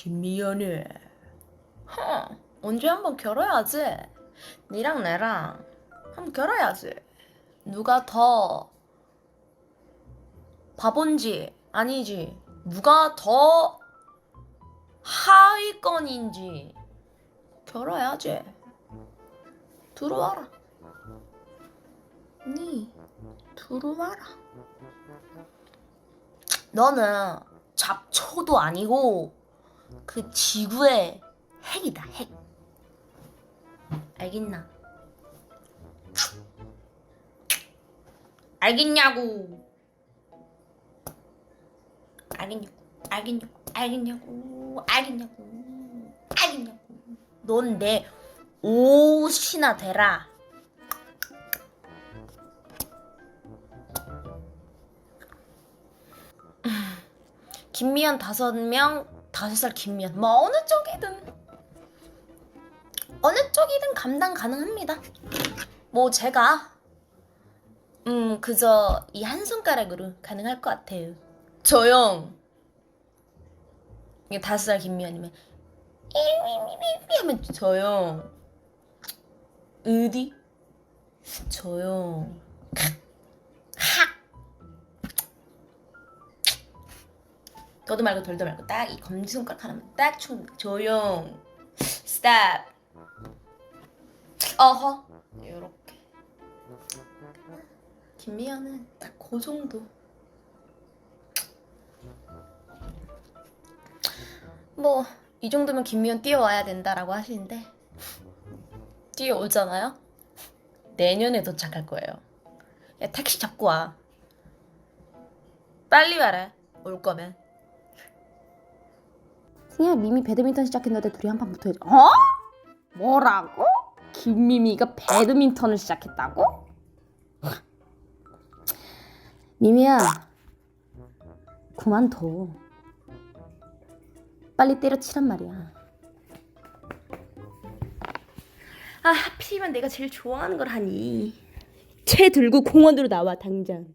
김미연이. 허, 언제 한번 결혼해야지. 니랑 나랑 한번 결혼해야지. 누가 더 바본지 아니지. 누가 더 하위권인지 결혼해야지. 들어와라. 니 들어와라. 너는 잡초도 아니고 그 지구의 핵이다 핵. 알겠나? 알겠냐고. 알겠냐고. 알겠냐고. 알겠냐고. 알겠냐고. 알겠냐고. 넌 내 옷이나 되라. 김미연 다섯 명, 다섯 살 김미연. 뭐 어느 쪽이든 어느 쪽이든 감당 가능합니다. 뭐 제가 음 그저 이 한 손가락으로 가능할 것 같아요. 조용. 이게 다섯 살 김미연이면 이미미미 하면 조용. 어디? 조용. 더도 말고 덜도 말고 딱 이 검지손가락 하나만 딱 총 조용. 스탑. 어허. 요렇게. 김미연은 딱 그 정도. 뭐 이 정도면 김미연 뛰어와야 된다라고 하시는데 뛰어오잖아요. 내년에 도착할 거예요. 야 택시 잡고 와. 빨리 와라. 올 거면. 승희야 미미 배드민턴 시작했는데 둘이 한판 붙어야지 어? 뭐라고? 김미미가 배드민턴을 시작했다고? 미미야 그만둬 빨리 때려치란 말이야 아 하필이면 내가 제일 좋아하는 걸 하니. 채 들고 공원으로 나와 당장